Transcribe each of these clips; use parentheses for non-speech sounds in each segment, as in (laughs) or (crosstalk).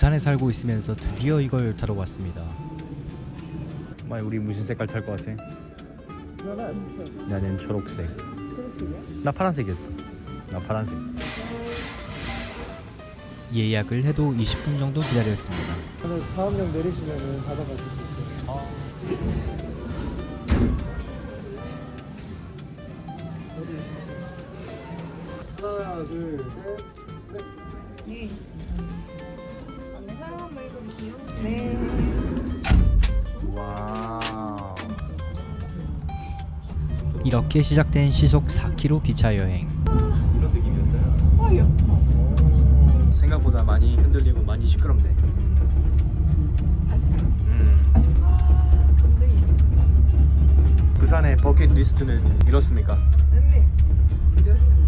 부산에 살고 있으면서 드디어 이걸 타러 왔습니다. 마이 우리 무슨 색깔 탈 것 같아? 나는 초록색. 나 파란색이었어. 나 파란색. 예약을 해도 20분 정도 기다렸습니다. 오늘 다음 역 내리시면은 받아가실 수 있어요. 어디 계시겠어요? 하나, 둘, 셋, 넷. 네. 네. 와우. 이렇게 시작된 시속 4km 기차 여행. 이런 느낌이었어요? 어요. 생각보다 많이 흔들리고 많이 시끄럽네. 아시죠? 음. 부산의 버킷 리스트는 이렇습니까? 네. 이렇습니다.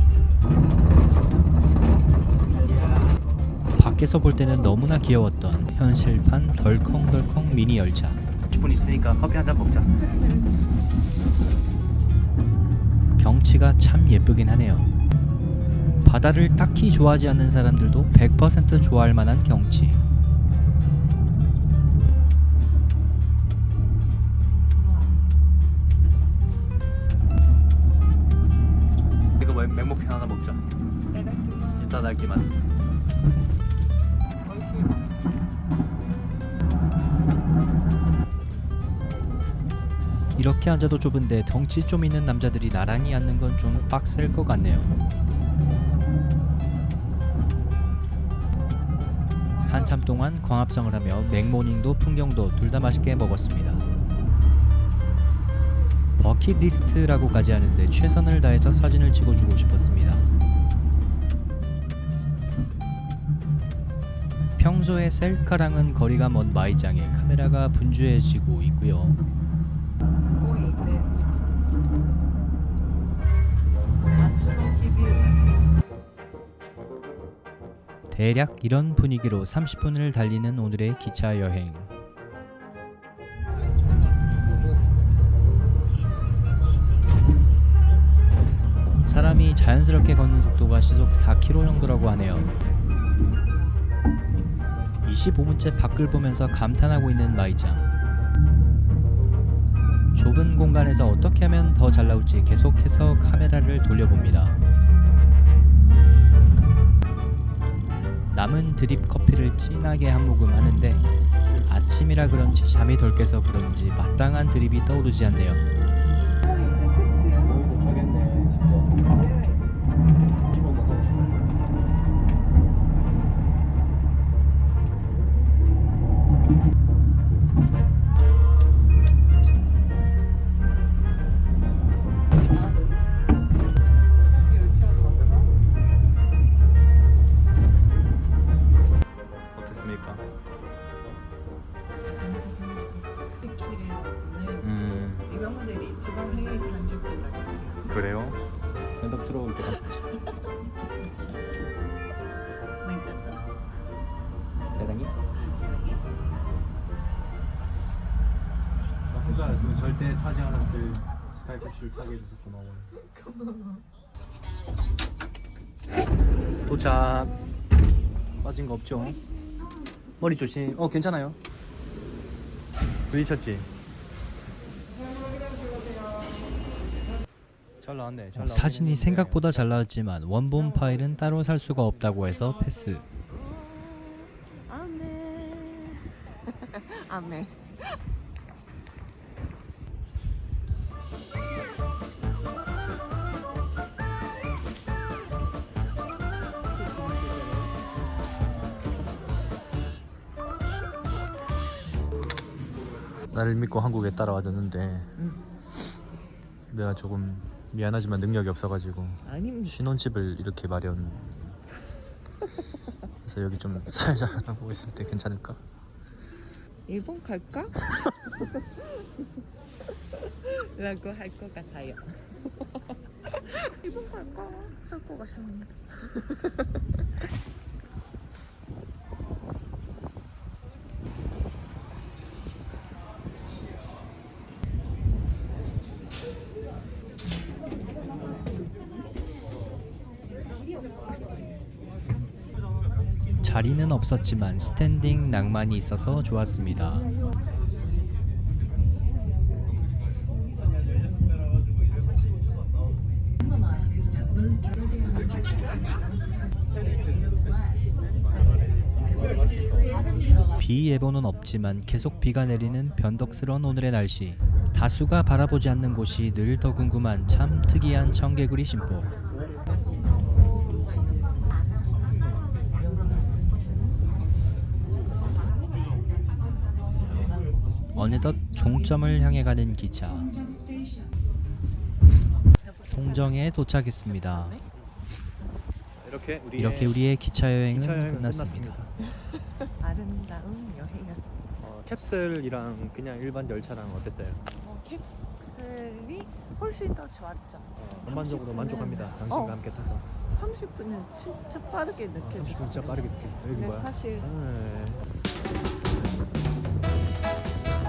밖에서 볼 때는 너무나 귀여웠던 현실판 덜컹덜컹 미니 열차. 10분 있으니까 커피 한 잔 먹자. 경치가 참 예쁘긴 하네요. 바다를 딱히 좋아하지 않는 사람들도 100% 좋아할 만한 경치. 이거 뭐 맥모핀 하나 먹자. 네다키마. 이따다키마스. 이렇게 앉아도 좁은데 덩치 좀 있는 남자들이 나란히 앉는 건 좀 빡셀 것 같네요. 한참 동안 광합성을 하며 맥모닝도 풍경도 둘 다 맛있게 먹었습니다. 버킷리스트라고까지 하는데 최선을 다해서 사진을 찍어주고 싶었습니다. 평소에 셀카랑은 거리가 먼 마이장에 카메라가 분주해지고 있고요. 대략 이런 분위기로 30분을 달리는 오늘의 기차 여행. 사람이 자연스럽게 걷는 속도가 시속 4km 정도라고 하네요. 25분째 밖을 보면서 감탄하고 있는 마이장. 좁은 공간에서 어떻게 하면 더 잘 나올지 계속해서 카메라를 돌려봅니다. 남은 드립 커피를 진하게 한 모금 하는데 아침이라 그런지 잠이 덜 깨서 그런지 마땅한 드립이 떠오르지 않네요. 그래요? 연덕스러울 때가 괜찮다. 대단히 나 혼자였으면 절대 타지 않았을 스카이 캡슐 타게 해줘서 고마워요. 도착 빠진 거 없죠? 머리 조심 어 괜찮아요 부딪혔지? 잘 나왔네 잘 사진이 생각보다 잘 나왔지만 원본 파일은 따로 살 수가 없다고 해서 패스 아멘. (laughs) 아멘. 나를 믿고 한국에 따라와줬는데 내가 조금 미안하지만 능력이 없어가지고 아닙니다. 신혼집을 이렇게 마련 그래서 여기 좀 살자라고 있을 때 괜찮을까? 일본 갈까? 라고 할 것 같아요. 일본 갈까? 할 것 같습니다. 자리는 없었지만 스탠딩 낭만이 있어서 좋았습니다. 비 예보는 없지만 계속 비가 내리는 변덕스러운 오늘의 날씨. 다수가 바라보지 않는 곳이 늘 더 궁금한 참 특이한 청개구리 심보. 어느덧 종점을 향해 가는 기차. 송정에 도착했습니다. 이렇게 우리 이렇게 우리의 기차 여행은 기차 여행은 끝났습니다. 아름다운 여행이었어. 어, 캡슐이랑 그냥 일반 열차랑 어땠어요? 어, 캡슐이 훨씬 더 좋았죠. 어, 전반적으로 30분은 만족합니다. 당신과 어. 함께 타서 30분은 진짜 빠르게 느껴졌어. 30분 진짜 빠르게 느껴. 여기 뭐야? 사실 네. 네,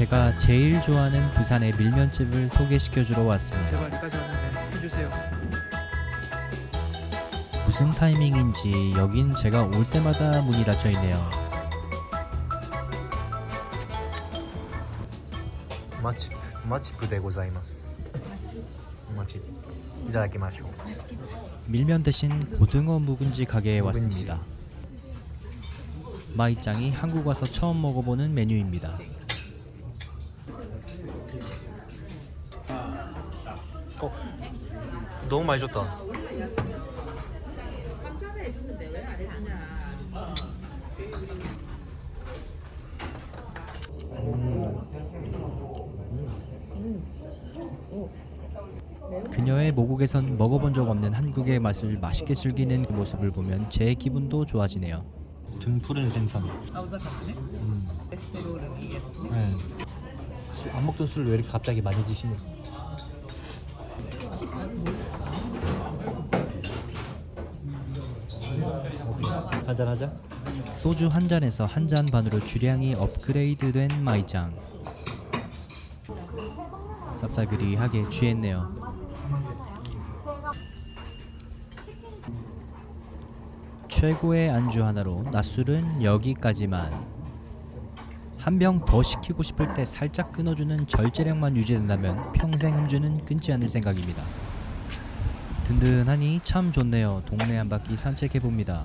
제가 제일 좋아하는 부산의 밀면집을 소개시켜 주러 왔습니다. 제발 여기까지 왔는데 해주세요. 무슨 타이밍인지 여긴 제가 올 때마다 문이 닫혀 있네요. 맛집 맛집 부대 고자이마스. 맛집. 이다다키마쇼. 밀면 대신 고등어 묵은지 가게에 왔습니다. 마이짱이 한국 와서 처음 먹어보는 메뉴입니다. 너무 많이 줬다. 그녀의 모국에선 먹어본 적 없는 한국의 맛을 맛있게 즐기는 그 모습을 보면 제 기분도 좋아지네요. 등 푸른 생선. 네. 안 먹던 술을 왜 이렇게 갑자기 많이 드시는? 한잔 하자. 소주 한 잔에서 한 잔 반으로 주량이 업그레이드된 마이짱. 쌉싸그리하게 취했네요. 최고의 안주 하나로 낮술은 여기까지만. 한 병 더 시키고 싶을 때 살짝 끊어주는 절제력만 유지된다면 평생 음주는 끊지 않을 생각입니다. 든든하니 참 좋네요. 동네 한 바퀴 산책해 봅니다.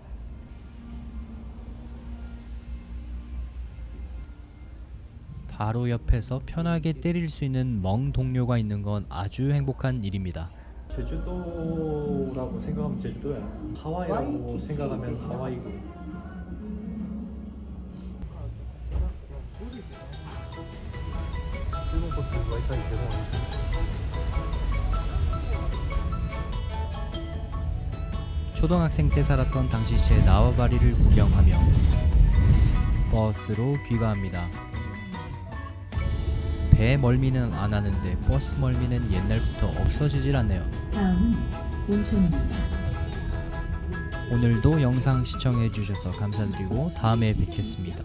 바로 옆에서 편하게 때릴 수 있는 멍 동료가 있는 건 아주 행복한 일입니다. 제주도라고 생각하면 제주도야 하와이라고. 생각하면 하와이고 일본 버스 와이파이 제공하고 있습니다 초등학생 때 살았던 당시 제 나와바리를 구경하며 버스로 귀가합니다. 배 멀미는 안 하는데 버스 멀미는 옛날부터 없어지질 않네요. 다음은 온천입니다. 오늘도 영상 시청해 주셔서 감사드리고 다음에 뵙겠습니다.